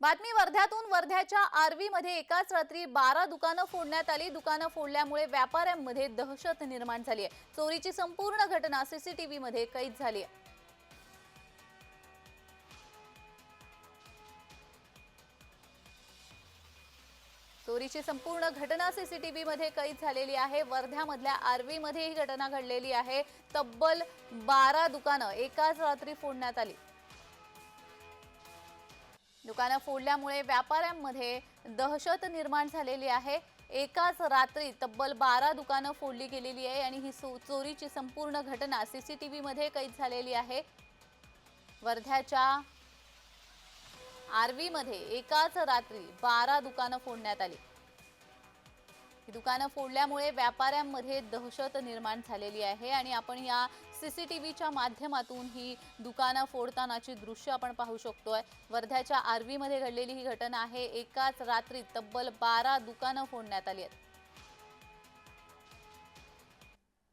बातमी वर्ध्यातून वर्ध्याच्या आर्वीमध्ये एकाच रात्री बारा दुकानं फोडण्यात आली. दुकानं फोडल्यामुळे व्यापाऱ्यांमध्ये दहशत निर्माण झाली आहे. चोरीची संपूर्ण घटना सीसीटीव्हीमध्ये कैद झाली आहे. चोरीची संपूर्ण घटना सीसीटीव्ही मध्ये कैद झालेली आहे. वर्ध्यामधल्या आर्वीमध्ये ही घटना घडलेली आहे. तब्बल बारा दुकानं एकाच रात्री फोडण्यात आली. दुकानं फोडल्यामुळे व्यापाऱ्यांमध्ये दहशत निर्माण झालेली आहे. एकाच रात्री तब्बल बारा दुकानं फोडली गेलेली आहे आणि ही चोरीची संपूर्ण घटना सीसीटीव्ही मध्ये कैद झालेली आहे. वर्ध्याच्या आर्वीमध्ये एकाच रात्री बारा दुकानं फोडण्यात आली. ही दुकानं फोडल्यामुळे व्यापाऱ्यांमध्ये दहशत निर्माण झालेली आहे आणि आपण या सीसीटीव्हीच्या माध्यमातून ही दुकानं फोडतानाची दृश्य आपण पाहू शकतोय. वर्ध्याच्या आर्वीमध्ये घडलेली ही घटना आहे. एकाच रात्री तब्बल बारा दुकानं फोडण्यात आली आहेत.